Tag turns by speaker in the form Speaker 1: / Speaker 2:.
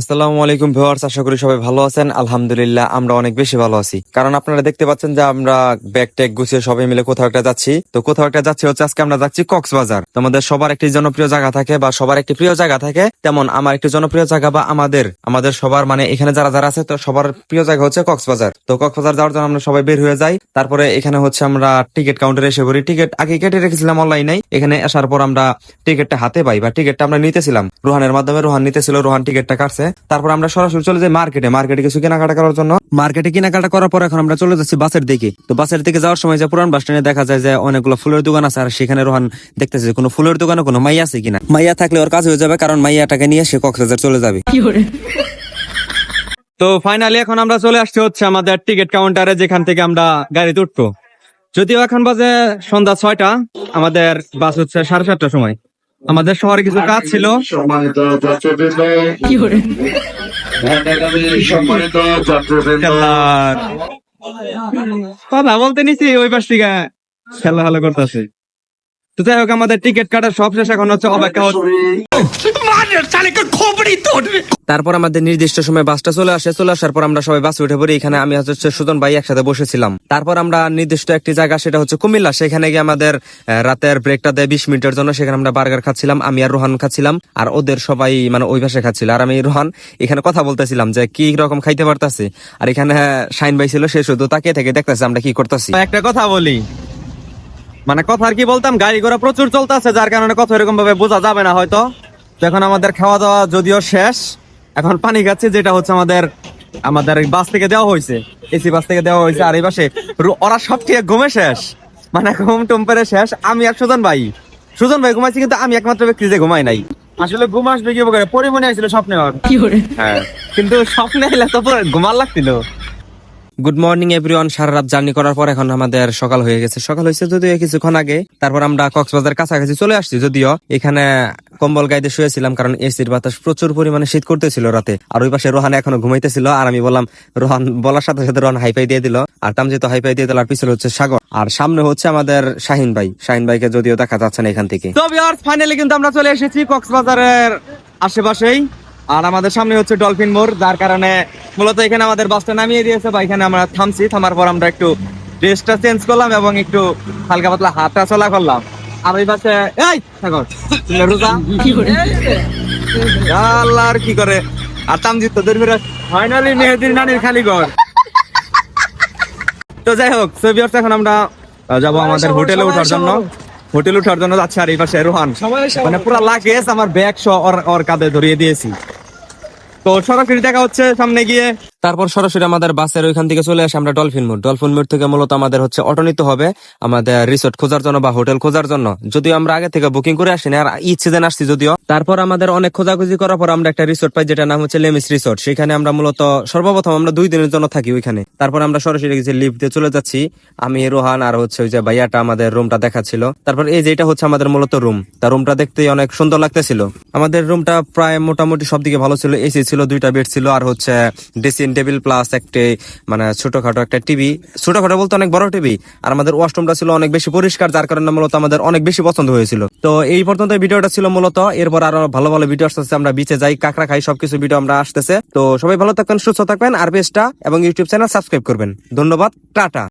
Speaker 1: আসসালামু আলাইকুম ভিউয়ার্স, আশা করি সবাই ভালো আছেন। আলহামদুলিল্লাহ, আমরা অনেক বেশি ভালো আছি। কারণ আপনারা দেখতে পাচ্ছেন যে আমরা ব্যাগ ট্যাগ গুছিয়ে সবাই মিলে কোথাও একটা যাচ্ছি। তো কোথাও একটা যাচ্ছি হচ্ছে আজকে আমরা যাচ্ছি কক্সবাজার। তোমাদের সবার একটি জনপ্রিয় জায়গা থাকে বা সবার একটি প্রিয় জায়গা থাকে, তেমন আমার একটি জনপ্রিয় জায়গা বা আমাদের আমাদের সবার মানে এখানে যারা যারা আছে, তো সবার প্রিয় জায়গা হচ্ছে কক্সবাজার। তো কক্সবাজার যাওয়ার জন্য আমরা সবাই বের হয়ে যাই। তারপরে এখানে হচ্ছে আমরা টিকিট কাউন্টারে এসে করি টিকিট আগে কেটে রেখেছিলাম অনলাইনে এখানে আসার পর আমরা টিকিটটা হাতে পাই বা টিকিটটা আমরা নিতেছিলাম। রোহানের মাধ্যমে রোহান নিতেছিল, রোহান টিকিটটা কাটছে। তারপর আমরা সরাসরি চলে যাই মার্কেটে। মার্কেটে কিছু কেনাকাটা করার জন্য। মার্কেটে কেনাকাটা করার পর এখন আমরা চলে যাচ্ছি বাসের দিকে। তো বাসের দিকে যাওয়ার সময় যে পুরান বাস স্ট্যান্ডে দেখা যায় যে অনেকগুলো ফুলের দোকান আছে আর সেখানে রোহান দেখতেছে যে কোনো ফুলের দোকানে কোনো মাইয়া আছে কিনা। মাইয়া থাকলে ওর কাজ হয়ে যাবে কারণ মাইয়াটাকে নিয়ে সে কক্সবাজার চলে যাবে। তো ফাইনালি এখন আমরা চলে আসছি হচ্ছে আমাদের টিকিট কাউন্টারে যেখান থেকে আমরা গাড়িতে উঠবো। যদিও এখন বাজে সন্ধ্যা ছয়টা আমাদের বাস হচ্ছে সাড়ে সাতটার সময়। আমাদের শহরে কিছু কাজ ছিল। কথা বলতে নিছি ওই পাশ থেকে খেলা ভালো করতেছে। তো যাই হোক আমাদের টিকিট কাটার সব শেষ এখন হচ্ছে অপেক্ষা হচ্ছে তারপর আমাদের নির্দিষ্ট সময় বাসটা চলে আসে চলে আসার পর আমরা সবাই বাসে উঠে পড়ি এখানে আমি হচ্ছে সুজন ভাই একসাথে বসেছিলাম। তারপর আমরা নির্দিষ্ট একটি জায়গা সেটা হচ্ছে কুমিল্লা সেখানে গিয়ে আমাদের রাতের ব্রেকটা দেয় বিশ মিনিটের জন্য সেখানে আমরা বার্গার খাচ্ছিলাম আমি আর রোহান খাচ্ছিলাম আর ওদের সবাই মানে ওই পাশে খাচ্ছিল। আর আমি রোহান এখানে কথা বলতেছিলাম যে কি রকম খাইতে পারতাছি আর এখানে শাইন ভাই ছিল সে শুধু তাকিয়ে থেকে দেখতেছে আমরা কি করতেছি। একটা কথা বলি মানে কথা আর কি বলতাম গাড়ি ঘোড়া প্রচুর চলতেছে যার কারণে কথা এরকম ভাবে বোঝা যাবে না হয়তো। এখন আমাদের খাওয়া দাওয়া যদিও শেষ এখন পানি খাচ্ছি যেটা হচ্ছে আমাদের আমাদের বাস থেকে দেওয়া হয়েছে এসি বাস থেকে দেওয়া হয়েছে আর এই পাশে ওরা সব থেকে ঘুমে শেষ মানে ঘুম টুম পেরে শেষ। আমি আর সুজন ভাই সুজন ভাই ঘুমাইছি কিন্তু আমি একমাত্র ব্যক্তি যে ঘুমাই নাই। আসলে ঘুম আসবে কি করে পরিমণি আসছিল স্বপ্নে। হ্যাঁ কিন্তু স্বপ্নে এলে তো ঘুমার লাগছিল। গুড মর্নিং এভরিওয়ান সারা রাত জার্নি করার পর এখন আমাদের সকাল হয়ে গেছে। সকাল হয়েছে যদিও কিছুক্ষণ আগে। তারপর আমরা কক্সবাজার কাছাকাছি চলে আসছি। যদিও এখানে কম্বল গাইতে শুয়েছিলাম, কারণ এসির বাতাস প্রচুর পরিমাণে শীত করতেছিল রাতে। আর ওই পাশে রোহান এখনও ঘুমাইতেছিল। আর আমি বললাম, রোহান, বলার সাথে সাথে রোহান হাইফাই দিয়ে দিল। আর তামজিৎ হাইফাই দিয়ে দিল, আর পিছনে হচ্ছে সাগর। আর সামনে হচ্ছে আমাদের শাহিন ভাই। শাহিন ভাইকে যদিও দেখা যাচ্ছে না এখান থেকে। ফাইনালি কিন্তু আমরা চলে এসেছি কক্সবাজারের আশেপাশেই। আর আমাদের সামনে হচ্ছে ডলফিন মোড়, যার কারণে মূলত এখানে আমাদের বাসটা নামিয়ে দিয়েছে বা এখানে আমরা থামছি। থামার পর আমরা একটু ড্রেসটা চেঞ্জ করলাম এবং একটু হালকা পাতলা হাতটা চলা করলাম। আর ওই পাশে এই রোজা? কি করে? আর তামজিৎ তো দূর ফাইনালি মেহেদির নানির খালি ঘর। তো যাই হোক সেভিয়ার্স এখন আমরা যাব আমাদের হোটেলে ওঠার জন্য। হোটেল ওঠার জন্য যাচ্ছে আর এই পাশে রোহান। মানে পুরো লাগেজ আমার ব্যাগ সহ ওর কাঁধে ধরিয়ে দিয়েছি। তো সরাসরি দেখা হচ্ছে সামনে গিয়ে। তারপর সরাসরি আমাদের বাসের ওইখান থেকে চলে আসে আমরা ডলফিন মোড়। ডলফিন মোড় থেকে মূলত আমাদের হচ্ছে অটো নিতে হবে আমাদের রিসোর্ট খোঁজার জন্য বা হোটেল খোঁজার জন্য। যদিও আমরা আগে থেকে বুকিং করে আসিনি আর ঈদ সিজন আসছি যদিও। তারপর আমাদের অনেক খোঁজাখুঁজি করার পর আমরা একটা রিসোর্ট পাই যেটা নাম হচ্ছে লেমিস রিসোর্ট সেখানে আমরা মূলত সর্বপ্রথম আমরা দুই দিনের জন্য থাকি ওইখানে। তারপর আমরা সরাসরি গেছি লিফট দিয়ে চলে যাচ্ছি। আমি, রোহান আর হচ্ছে ওই যে ভাইয়াটা আমাদের রুমটা দেখাচ্ছিল। তারপর এই যে এটা হচ্ছে আমাদের মূলত রুম তার রুমটা দেখতে অনেক সুন্দর লাগতেছিল। আমাদের রুমটা প্রায় মোটামুটি সব দিকে ভালো ছিল। এসি ছিল, দুইটা বেড ছিল আর হচ্ছে ড্রেসিং টেবিল প্লাস একটি মানে ছোটখাটো একটা টিভি ছোটখাটো বলতে অনেক বড় টিভি আর আমাদের ওয়াশরুমটা ছিল অনেক বেশি পরিষ্কার, যার কারণে মূলত আমাদের অনেক বেশি পছন্দ হয়েছিল। তো এই পর্যন্ত ভিডিওটা ছিল মূলত, এরপর আরও ভালো ভালো ভিডিও আসতেছে, আমরা বিচে যাই, কাঁকড়া খাই, সবকিছু ভিডিও আমরা আসতেছে। তো সবাই ভালো থাকবেন, সুস্থ থাকবেন, আর পেজটা এবং ইউটিউব চ্যানেল সাবস্ক্রাইব করবেন। ধন্যবাদ, টাটা।